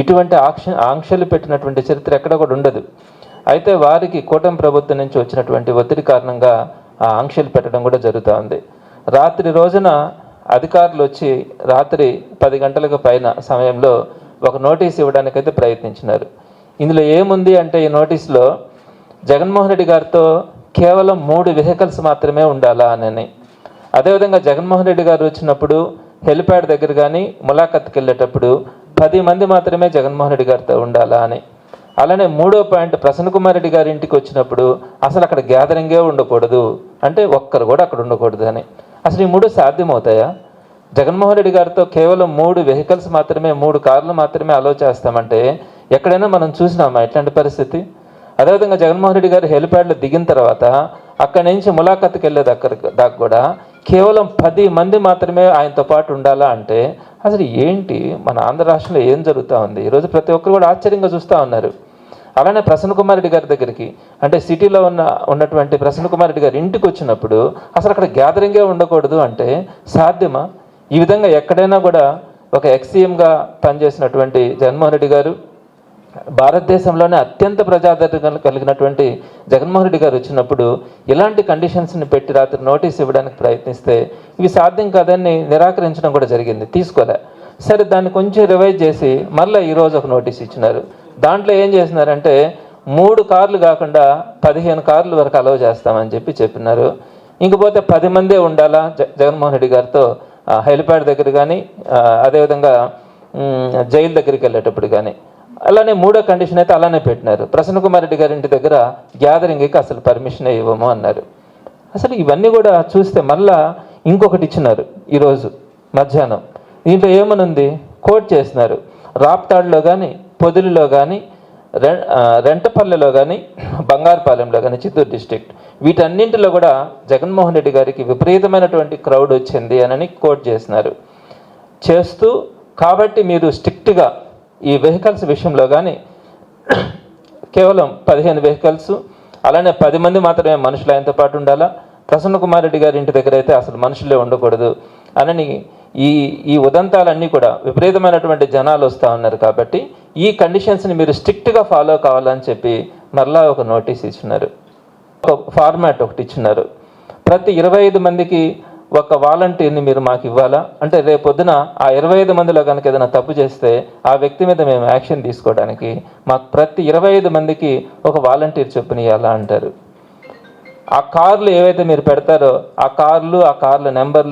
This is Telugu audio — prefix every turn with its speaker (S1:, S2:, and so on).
S1: ఇటువంటి ఆక్ష ఆంక్షలు పెట్టినటువంటి చరిత్ర ఎక్కడ కూడా ఉండదు. అయితే వారికి కూటమి ప్రభుత్వం నుంచి వచ్చినటువంటి ఒత్తిడి కారణంగా ఆ ఆంక్షలు పెట్టడం కూడా జరుగుతూ ఉంది. రాత్రి రోజున అధికారులు వచ్చి రాత్రి పది గంటలకు పైన సమయంలో ఒక నోటీస్ ఇవ్వడానికైతే ప్రయత్నించినారు. ఇందులో ఏముంది అంటే ఈ నోటీస్లో జగన్మోహన్ రెడ్డి గారితో కేవలం మూడు వెహికల్స్ మాత్రమే ఉండాలా అని. అదేవిధంగా జగన్మోహన్ రెడ్డి గారు వచ్చినప్పుడు హెలిప్యాడ్ దగ్గర కానీ ములాఖత్కి వెళ్ళేటప్పుడు పది మంది మాత్రమే జగన్మోహన్ రెడ్డి గారితో ఉండాలా అని. అలానే మూడో పాయింట్ ప్రసన్న కుమార్ రెడ్డి గారి ఇంటికి వచ్చినప్పుడు అసలు అక్కడ గ్యాదరింగే ఉండకూడదు. అంటే ఒక్కరు కూడా అక్కడ ఉండకూడదు అని. అసలు ఈ మూడు సాధ్యమవుతాయా? జగన్మోహన్ రెడ్డి గారితో కేవలం మూడు వెహికల్స్ మాత్రమే మూడు కార్లు మాత్రమే అలో చేస్తామంటే ఎక్కడైనా మనం చూసినామా ఇట్లాంటి పరిస్థితి? అదేవిధంగా జగన్మోహన్ రెడ్డి గారు హెలిప్యాడ్లో దిగిన తర్వాత అక్కడి నుంచి ములాఖత్కి వెళ్ళేది దగ్గర దాకా కూడా కేవలం పది మంది మాత్రమే ఆయనతో పాటు ఉండాలా అంటే అసలు ఏంటి? మన ఆంధ్ర రాష్ట్రంలో ఏం జరుగుతూ ఉంది? ఈరోజు ప్రతి ఒక్కరు కూడా ఆశ్చర్యంగా చూస్తూ ఉన్నారు. అలానే ప్రసన్న కుమార్ రెడ్డి గారి దగ్గరికి అంటే సిటీలో ఉన్న ఉన్నటువంటి ప్రసన్న కుమార్ రెడ్డి గారి ఇంటికి వచ్చినప్పుడు అసలు అక్కడ గ్యాదరింగే ఉండకూడదు అంటే సాధ్యమా? ఈ విధంగా ఎక్కడైనా కూడా ఒక ఎక్సీఎంగా పనిచేసినటువంటి జగన్మోహన్ రెడ్డి గారు భారతదేశంలోనే అత్యంత ప్రజాదరణ కలిగినటువంటి జగన్మోహన్ రెడ్డి గారు వచ్చినప్పుడు ఇలాంటి కండిషన్స్ని పెట్టి రాత్రి నోటీస్ ఇవ్వడానికి ప్రయత్నిస్తే ఇవి సాధ్యం కాదని నిరాకరించడం కూడా జరిగింది. తీసుకోలే. సరే దాన్ని కొంచెం రివైజ్ చేసి మళ్ళీ ఈరోజు ఒక నోటీస్ ఇచ్చినారు. దాంట్లో ఏం చేసినారంటే మూడు కార్లు కాకుండా పదిహేను కార్లు వరకు అలవ్ చేస్తామని చెప్పి చెప్పినారు. ఇంకపోతే పది మందే ఉండాలా? జ జగన్మోహన్ రెడ్డి గారితో హెలిప్యాడ్ దగ్గర కానీ అదేవిధంగా జైలు దగ్గరికి వెళ్ళేటప్పుడు కానీ అలానే మూడో కండిషన్ అయితే అలానే పెట్టినారు. ప్రసన్న కుమార్ రెడ్డి గారి ఇంటి దగ్గర గ్యాదరింగ్కి అసలు పర్మిషన్ ఇవ్వము అన్నారు. అసలు ఇవన్నీ కూడా చూస్తే మళ్ళా ఇంకొకటి ఇచ్చినారు ఈరోజు మధ్యాహ్నం. దీంట్లో ఏమనుంది? కోట్ చేసినారు. రాప్తాడులో కానీ పొదిలిలో కానీ రె రెంటపల్లెలో కానీ బంగారుపాలెంలో కానీ చిత్తూరు డిస్ట్రిక్ట్ వీటన్నింటిలో కూడా జగన్మోహన్ రెడ్డి గారికి విపరీతమైనటువంటి క్రౌడ్ వచ్చింది అని కోట్ చేసినారు. చేస్తూ కాబట్టి మీరు స్ట్రిక్ట్గా ఈ వెహికల్స్ విషయంలో కానీ కేవలం పదిహేను వెహికల్స్ అలానే పది మంది మాత్రమే మనుషులు ఆయనతో పాటు ఉండాలా? ప్రసన్న కుమార్ రెడ్డి గారి ఇంటి దగ్గర అయితే అసలు మనుషులే ఉండకూడదు. అని ఈ ఈ ఉదంతాలన్నీ కూడా విపరీతమైనటువంటి జనాలు వస్తూ ఉన్నారు కాబట్టి ఈ కండిషన్స్ని మీరు స్ట్రిక్ట్గా ఫాలో కావాలని చెప్పి మరలా ఒక నోటీస్ ఇచ్చినారు. ఒక ఫార్మాట్ ఒకటి ఇచ్చినారు. ప్రతి ఇరవై ఐదు మందికి ఒక వాలంటీర్ని మీరు మాకు ఇవ్వాలా? అంటే రేపొద్దున ఆ ఇరవై ఐదు మందిలో కనుక ఏదైనా తప్పు చేస్తే ఆ వ్యక్తి మీద మేము యాక్షన్ తీసుకోవడానికి మాకు ప్రతి ఇరవై ఐదు మందికి ఒక వాలంటీర్ చొప్పున ఇవ్వాలా అంటారు. ఆ కార్లు ఏవైతే మీరు పెడతారో ఆ కార్లు ఆ కార్ల నెంబర్లు